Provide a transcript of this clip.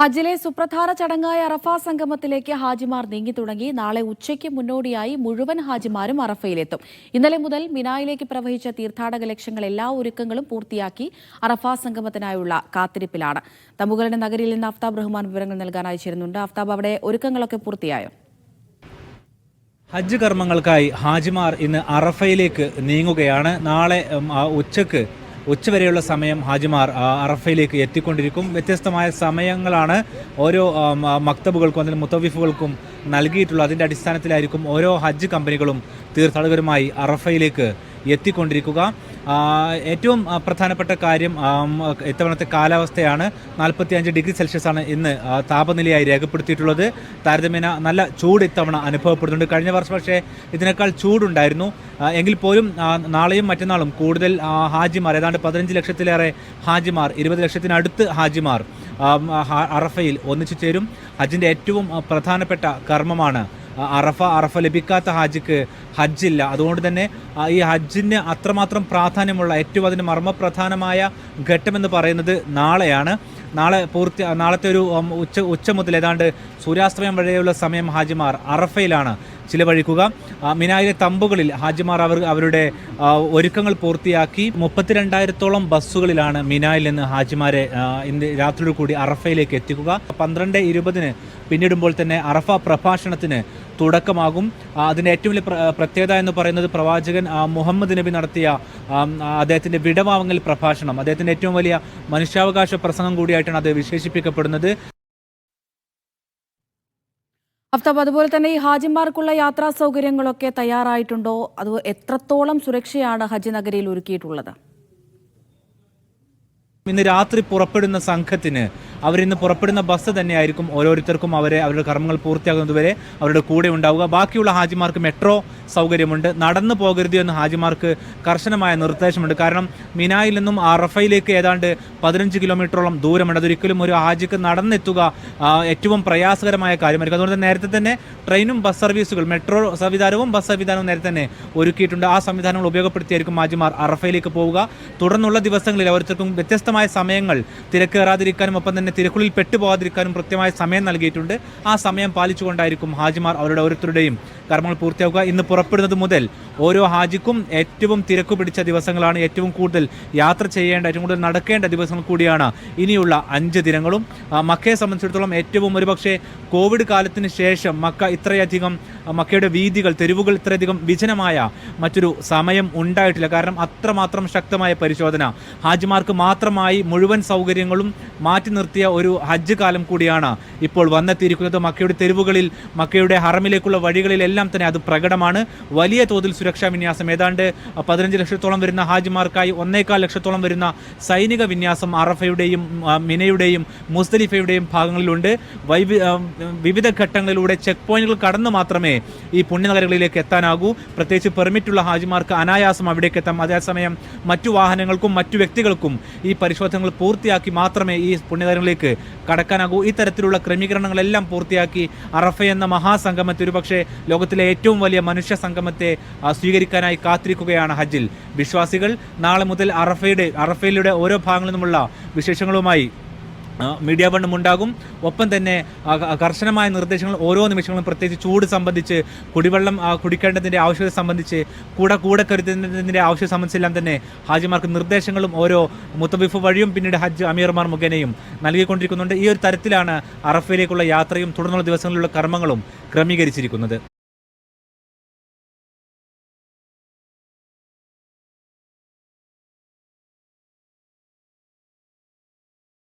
ഹജ്ജിലെ സുപ്രധാന ചടങ്ങായ അറഫ സംഗമത്തിലേക്ക് ഹാജിമാർ നീങ്ങി തുടങ്ങി. നാളെ ഉച്ചയ്ക്ക് മുന്നോടിയായി മുഴുവൻ ഹാജിമാരും അറഫയിലെത്തും. ഇന്നലെ മുതൽ മിനായിലേക്ക് പ്രവഹിച്ച തീർത്ഥാടക ലക്ഷ്യങ്ങൾ എല്ലാ ഒരുക്കങ്ങളും പൂർത്തിയാക്കി അറഫ സംഗമത്തിനായുള്ള കാത്തിരിപ്പിലാണ്. തമ്പുകളുടെ നഗരിയിൽ നിന്ന് അഫ്താബ് റഹ്മാൻ വിവരങ്ങൾ നൽകാനായി അയച്ചിരുന്നുണ്ട്. അഫ്താബ് അവിടെ ഒരുക്കങ്ങളൊക്കെ പൂർത്തിയായോ? ഹജ്ജ് കർമ്മങ്ങൾക്കായി ഹാജിമാർ ഇന്ന് അറഫയിലേക്ക് നീങ്ങുകയാണ്. നാളെ ഉച്ചയ്ക്ക് ഉച്ചവരെയുള്ള സമയം ഹാജിമാർ അറഫയിലേക്ക് എത്തിക്കൊണ്ടിരിക്കും. വ്യത്യസ്തമായ സമയങ്ങളാണ് ഓരോ മക്തബുകൾക്കും അതിൽ മുത്തവിഫുകൾക്കും നൽകിയിട്ടുള്ളത്. അതിന്റെ അടിസ്ഥാനത്തിലായിരിക്കും ഓരോ ഹജ്ജ് കമ്പനികളും തീർത്ഥാടകരുമായി അറഫയിലേക്ക് എത്തിക്കൊണ്ടിരിക്കുക. ഏറ്റവും പ്രധാനപ്പെട്ട കാര്യം ഇത്തവണത്തെ കാലാവസ്ഥയാണ്. നാൽപ്പത്തി അഞ്ച് ഡിഗ്രി സെൽഷ്യസ് ആണ് ഇന്ന് താപനിലയായി രേഖപ്പെടുത്തിയിട്ടുള്ളത്. താരതമ്യേന നല്ല ചൂട് ഇത്തവണ അനുഭവപ്പെടുന്നുണ്ട്. കഴിഞ്ഞ വർഷം പക്ഷേ ഇതിനേക്കാൾ ചൂടുണ്ടായിരുന്നു. എങ്കിൽ പോലും നാളെയും മറ്റന്നാളും കൂടുതൽ ഹാജിമാർ ഏതാണ്ട് പതിനഞ്ച് ലക്ഷത്തിലേറെ ഹാജിമാർ ഇരുപത് ലക്ഷത്തിനടുത്ത് ഹാജിമാർ അറഫയിൽ ഒന്നിച്ചു ചേരും. ഹജ്ജിന്റെ ഏറ്റവും പ്രധാനപ്പെട്ട കർമ്മമാണ് അറഫ അറഫ ലഭിക്കാത്ത ഹാജിക്ക് ഹജ്ജില്ല. അതുകൊണ്ട് തന്നെ ഈ ഹജ്ജിന് അത്രമാത്രം പ്രാധാന്യമുള്ള ഏറ്റവും അതിന് മർമ്മപ്രധാനമായ ഘട്ടമെന്ന് പറയുന്നത് നാളെയാണ്. നാളെ പൂർത്തി നാളത്തെ ഒരു ഉച്ച ഉച്ച മുതൽ ഏതാണ്ട് സൂര്യാസ്തമയം വരെയുള്ള സമയം ഹാജിമാർ അറഫയിലാണ് ചിലവഴിക്കുക. മിനായിലെ തമ്പുകളിൽ ഹാജിമാർ അവർ അവരുടെ ഒരുക്കങ്ങൾ പൂർത്തിയാക്കി മുപ്പത്തിരണ്ടായിരത്തോളം ബസ്സുകളിലാണ് മിനായിൽ നിന്ന് ഹാജിമാരെ ഇന്ന് രാത്രിയോട് കൂടി അറഫയിലേക്ക് എത്തിക്കുക. പന്ത്രണ്ട് ഇരുപതിന് പിന്നിടുമ്പോൾ തന്നെ അറഫ പ്രഭാഷണത്തിന് തുടക്കമാകും. അതിന്റെ ഏറ്റവും വലിയ പ്ര- പ്രത്യേകത എന്ന് പറയുന്നത് പ്രവാചകൻ മുഹമ്മദ് നബി നടത്തിയ അദ്ദേഹത്തിന്റെ വിടവാങ്ങൽ പ്രഭാഷണം. അദ്ദേഹത്തിന്റെ ഏറ്റവും വലിയ മനുഷ്യാവകാശ പ്രസംഗം കൂടിയായിട്ടാണ് അത് വിശേഷിപ്പിക്കപ്പെടുന്നത്. അഫ്താബ് അതുപോലെ തന്നെ ഈ ഹാജിമാർക്കുള്ള യാത്രാ സൗകര്യങ്ങളൊക്കെ തയ്യാറായിട്ടുണ്ടോ? അത് എത്രത്തോളം സുരക്ഷയാണ് ഹജ്ജ് നഗരിയിൽ ഒരുക്കിയിട്ടുള്ളത്? ഇന്ന് രാത്രി പുറപ്പെടുന്ന സംഘത്തിന് അവരിന്ന് പുറപ്പെടുന്ന ബസ് തന്നെയായിരിക്കും ഓരോരുത്തർക്കും അവരെ അവരുടെ കർമ്മങ്ങൾ പൂർത്തിയാകുന്നതുവരെ അവരുടെ കൂടെ ഉണ്ടാവുക. ബാക്കിയുള്ള ഹാജിമാർക്ക് മെട്രോ സൗകര്യമുണ്ട്. നടന്നു പോകരുത് എന്ന് ഹാജിമാർക്ക് കർശനമായ നിർദ്ദേശമുണ്ട്. കാരണം മിനായിൽ നിന്നും റഫയിലേക്ക് ഏതാണ്ട് പതിനഞ്ച് കിലോമീറ്ററോളം ദൂരമുണ്ട് അതൊരിക്കലും ഒരു ഹാജിക്ക് നടന്നെത്തുക ഏറ്റവും പ്രയാസകരമായ കാര്യമായിരിക്കും. അതുകൊണ്ട് നേരത്തെ തന്നെ ട്രെയിനും ബസ് സർവീസുകൾ മെട്രോ സംവിധാനവും ബസ് സംവിധാനവും നേരത്തെ തന്നെ ഒരുക്കിയിട്ടുണ്ട്. ആ സംവിധാനങ്ങൾ ഉപയോഗപ്പെടുത്തിയായിരിക്കും ഹാജിമാർ അറഫയിലേക്ക് പോവുക. തുടർന്നുള്ള ദിവസങ്ങളിൽ ഓരോരുത്തർക്കും വ്യത്യസ്തമായ സമയങ്ങൾ തിരക്കേറാതിരിക്കാനും ഒപ്പം തന്നെ തിരക്കുള്ളിൽ പെട്ടുപോകാതിരിക്കാനും കൃത്യമായ സമയം നൽകിയിട്ടുണ്ട്. ആ സമയം പാലിച്ചുകൊണ്ടായിരിക്കും ഹാജിമാർ അവരുടെ ഓരോരുത്തരുടെയും കർമ്മങ്ങൾ പൂർത്തിയാക്കുക ഇന്ന് പുറപ്പെടുന്നത് മുതൽ ഓരോ ഹാജിക്കും ഏറ്റവും തിരക്ക് പിടിച്ച ദിവസങ്ങളാണ്. ഏറ്റവും കൂടുതൽ യാത്ര ചെയ്യേണ്ട ഏറ്റവും കൂടുതൽ നടക്കേണ്ട ദിവസങ്ങൾ കൂടിയാണ് ഇനിയുള്ള അഞ്ച് ദിനങ്ങളും. മക്കയെ സംബന്ധിച്ചിടത്തോളം ഏറ്റവും ഒരുപക്ഷെ കോവിഡ് കാലത്തിന് ശേഷം മക്ക ഇത്രയധികം മക്കയുടെ വീതികൾ തെരുവുകൾ ഇത്രയധികം വിജനമായ മറ്റൊരു സമയം ഉണ്ടായിട്ടില്ല. കാരണം അത്രമാത്രം ശക്തമായ പരിശോധന ഹാജിമാർക്ക് മാത്രമായി മുഴുവൻ സൗകര്യങ്ങളും മാറ്റി നിർത്തിയ ഒരു ഹജ്ജ് കാലം കൂടിയാണ് ഇപ്പോൾ വന്നെത്തിയിരിക്കുന്നത്. മക്കയുടെ തെരുവുകളിൽ മക്കയുടെ ഹറമിലേക്കുള്ള വഴികളിലെല്ലാം തന്നെ അത് പ്രകടമാണ്. വലിയ തോതിൽ സുരക്ഷാ വിന്യാസം. ഏതാണ്ട് പതിനഞ്ച് ലക്ഷത്തോളം വരുന്ന ഹാജിമാർക്കായി ഒന്നേകാൽ ലക്ഷത്തോളം വരുന്ന സൈനിക വിന്യാസം അറഫയുടെയും മിനയുടെയും മുസ്തലിഫയുടെയും ഭാഗങ്ങളിലുണ്ട്. വൈവി വിവിധ ഘട്ടങ്ങളിലൂടെ ചെക്ക് പോയിന്റുകൾ കടന്നു മാത്രമേ ഈ പുണ്യനഗരങ്ങളിലേക്ക് എത്താനാകൂ. പ്രത്യേകിച്ച് പെർമിറ്റുള്ള ഹാജിമാർക്ക് അനായാസം അവിടേക്ക് എത്താം. അതേസമയം മറ്റു വാഹനങ്ങൾക്കും മറ്റു വ്യക്തികൾക്കും ഈ പരിശോധനകൾ പൂർത്തിയാക്കി മാത്രമേ ഈ പുണ്യനഗരങ്ങളിലേക്ക് കടക്കാനാകൂ. ഇത്തരത്തിലുള്ള തരത്തിലുള്ള ക്രമീകരണങ്ങളെല്ലാം പൂർത്തിയാക്കി അറഫ എന്ന മഹാസംഗമത്തെ ഒരുപക്ഷെ ലോകത്തിലെ ഏറ്റവും വലിയ മനുഷ്യ സംഗമത്തെ സ്വീകരിക്കാനായി കാത്തിരിക്കുകയാണ് ഹജ്ജിൽ. വിശ്വാസികൾ നാളെ മുതൽ അറഫയുടെ അറഫയിലൂടെ ഓരോ ഭാഗങ്ങളിൽ നിന്നുമുള്ള വിശേഷങ്ങളുമായി മീഡിയ ബണ്ടും ഉണ്ടാകും. ഒപ്പം തന്നെ കർശനമായ നിർദ്ദേശങ്ങൾ ഓരോ നിമിഷങ്ങളും പ്രത്യേകിച്ച് ചൂട് സംബന്ധിച്ച് കുടിവെള്ളം കുടിക്കേണ്ടതിന്റെ ആവശ്യകത സംബന്ധിച്ച് കൂടെ കൂടെ കരുതുന്നതിന്റെ ആവശ്യം സംബന്ധിച്ചെല്ലാം തന്നെ ഹാജിമാർക്ക് നിർദ്ദേശങ്ങളും ഓരോ മുത്തബിഫ് വഴിയും പിന്നീട് ഹജ്ജ് അമീർമാർ മുഖേനയും നൽകിക്കൊണ്ടിരിക്കുന്നുണ്ട്. ഈ ഒരു തരത്തിലാണ് അറഫയിലേക്കുള്ള യാത്രയും തുടർന്നുള്ള ദിവസങ്ങളിലുള്ള കർമ്മങ്ങളും ക്രമീകരിച്ചിരിക്കുന്നത്.